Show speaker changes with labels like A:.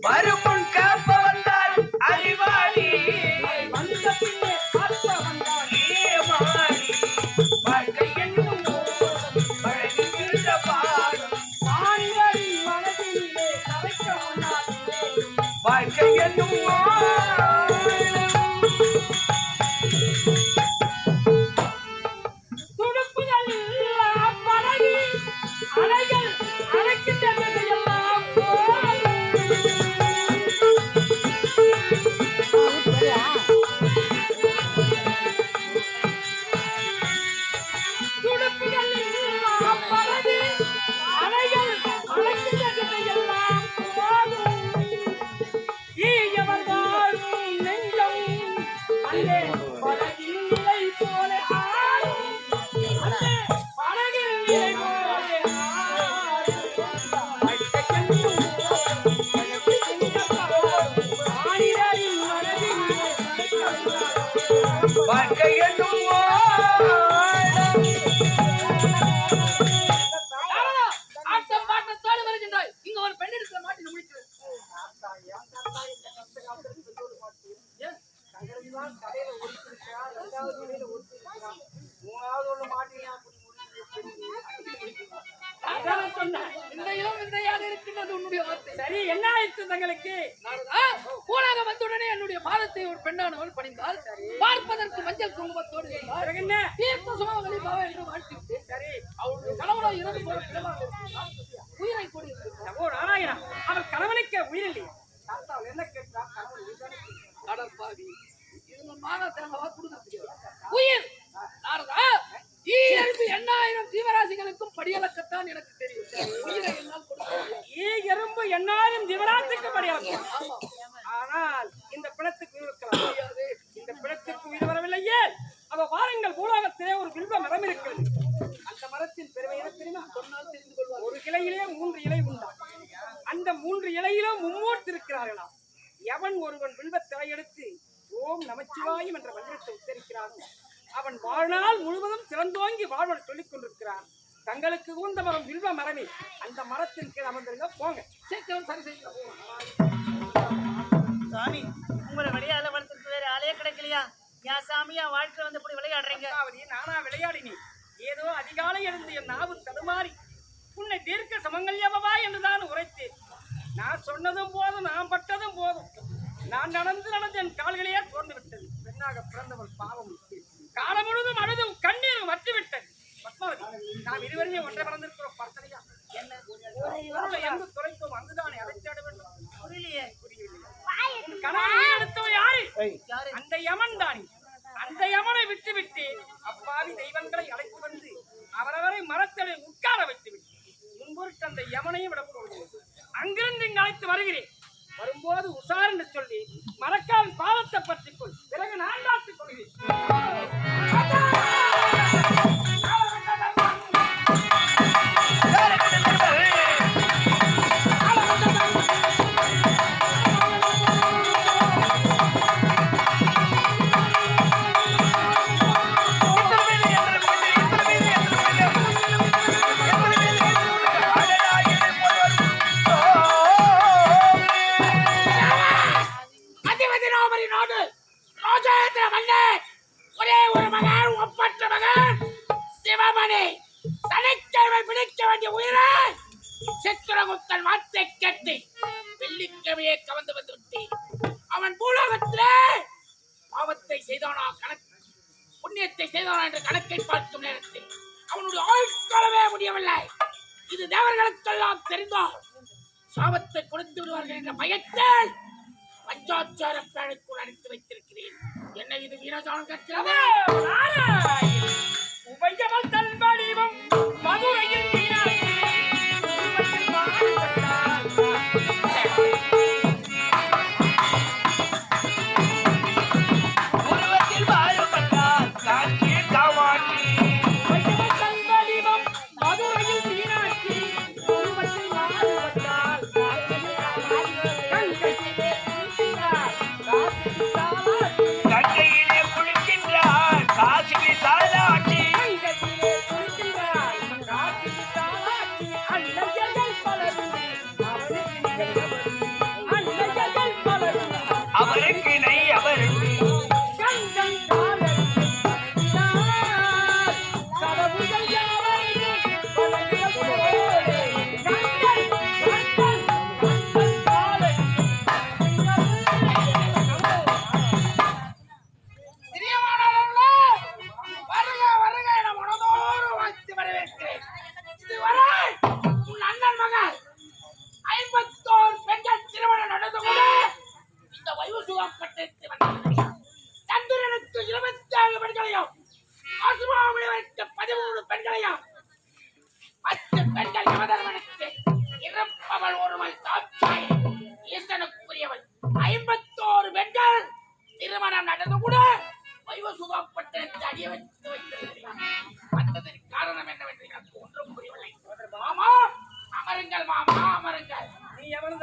A: வரும்? அதான் சொன்னேன். இந்த இளம் விந்தையாக இருக்கின்றது உன்னுடைய வார்த்தை. சரி என்ன ஆயிற்று தங்களுக்கு கூடாக வந்தவுடனே என்னுடைய பாதத்தை ஒரு பெண்ணானவள் பணிந்தால் பார்ப்பதற்கு மஞ்சள் குங்குமத்தோடு இருந்தாள். தீர்த்த சுமங்கலி பவ என்று வாழ்த்திவிட்டு சரி கணவனோ இறந்து இருக்கிறார். உயிரை கொடு நாராயணா அவர் கணவனுக்கு உயிரில்லை உயிர். நாரதா ஈயெழுப்பு எண்ணாயிரம் ஜீவராசிகளுக்கும் படியலக்கத்தான் எனக்கு தெரியும் உயிரை.
B: ஈ எறும்பு எண்ணாயிரம் ஜீவராசிக்கு படியாகும்
A: ஆமா.
B: ஆனால் இந்த பிணத்துக்கு இருக்கலாம். இந்த பிணத்துக்கு உயிர் வரவில்லையே. அவ வாருங்கள் பூலோகத்திலே ஒரு வில்வ மரம் இருக்கிறது. அந்த மரத்தின் பெருமை தெரியுமா?
A: சொன்னால் தெரிந்து கொள்வார்
B: ஒரு கிளையிலே மூன்று இலை உண்டா? அந்த மூன்று இலையிலும் மும்மூர்த்தி இருக்கிறார்களாம் எவன் ஒருவன் வில்வத்தை எடுத்து ஓம் நமச்சிவாயம் என்ற மந்திரத்தை உச்சரிக்கிறான்? அவன் வாழ்நாள் முழுவதும் சிறந்தோங்கி வாழ்வன் சொல்லிக் கொண்டிருக்கிறான். தங்களுக்கு ஊந்த மரம் வில்வ மரமே அந்த மரத்தின் கீழ் அமர்ந்திருங்க போங்க.
A: சீக்கிரம் சரி செய்யுங்க
C: சாமி உங்களை விளையாட வளர்த்துருக்கு வேற ஆளே கிடைக்கலையா? என் சாமி என் வாழ்க்கை வந்து இப்படி விளையாடுறீங்க?
B: அதாவது நானா விளையாடினேன் ஏதோ அதிகாலை எழுந்து என் நாவு தடுமாறி உன்னை தீர்க்க சமங்கல்யவா என்றுதான் உரைத்தேன். நான் சொன்னதும் போதும் நான் பட்டதும் போதும். நான் நடந்து நடந்து என் கால்களையே தோர்ந்து விட்டது. பெண்ணாக பிறந்தவள் பாவம் யமன் தானே அந்த யமனை விட்டு விட்டு அப்பாவி தெய்வங்களை அழைத்து வந்து அவரவரை மரத்தடை உட்கார வைத்து விட்டு முன்பொருட்டு அந்த யமனையும் விட போகிறது அங்கிருந்து இங்கு அழைத்து வருகிறேன். வரும்போது உஷார் என்று சொல்லி மரக்கால் பாதத்தை பற்றிக்கொள். பிறகு நான் காத்துக் கொள்கிறேன்.
A: கணக்கை பார்க்கும் நேரத்தில் அவனுடைய ஆயுட்காலமே முடியவில்லை. இது தேவர்களுக்கெல்லாம் தெரிந்தால் சாபத்தை கொடுத்து விடுவார்கள் என்ற பயத்தில் பஞ்சாச்சார பேழைக்குள் அடைத்து வைத்திருக்கிறேன். என்ன இது வீரஜானம் கற்கிறது?
B: உபயமல்
D: தன் வடிவம்
B: மதுரை நடக்க கூட சுகப்பட்ட அடிய வைத்து வைத்திருக்கிறான். காரணம் என்னவென்று எனக்கு
D: ஒன்றும் புரியவில்லை. மாமா அமருங்கள்
B: மாமா அமருங்கள். நீ
A: எவனும்